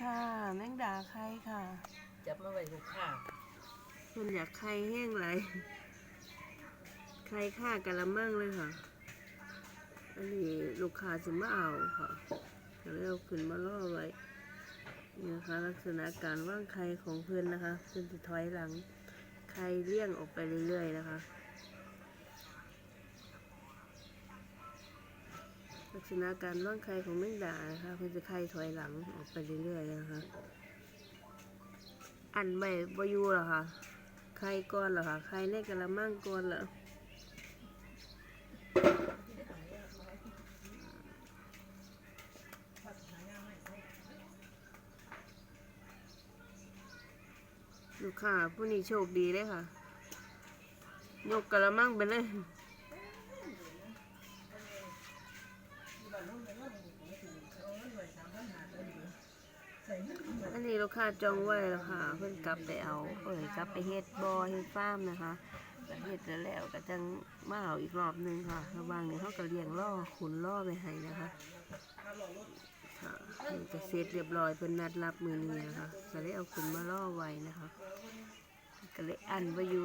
ค่ะ แมงดาไข่ค่ะ จับมาไว้ลูกค้าคุณอยากไข่แห้งไรไข่ค่ากะละมังเลยค่ะ อันนี้ลูกค้าจะมาเอาค่ะก็เลยเอาขึ้นมาล่อไว้นี่นะคะ ลักษณะการว่างไข่ของเพื่อนนะคะเพื่อนจะถอยหลังไข่เลี่ยงออกไปเรื่อยๆนะคะ ลักษณะการว่างไข่ของแมงดานะคะเพื่อจะไข่ถอยหลังออกไปเรื่อยๆนะคะอันใบบอยูเหรอคะไข่ก้อนเหรอคะไข่ในกะละมังก้อนเหรอลูกค้าผู้นี้โชคดีเลยค่ะ ยกกะละมังไปเลย อันนี้ลูกค้าจองไว้แล้วค่ะ เพิ่นกลับไปเอาเอ้ยกลับไปเฮ็ดบอเฮ็ดฟาร์มนะคะเฮ็ดแล้วก็จังมาเอาอีกรอบหนึงค่ะระว่างนี้เขาก็เลี้ยงล่อขุนล่อไปให้นะคะค่ะนี่ก็เสร็จเรียบร้อยเพิ่นนัดรับมือนี้นะคะก็เลยเอาขุนมาล่อไว้นะคะก็เลยอันไว้อยู่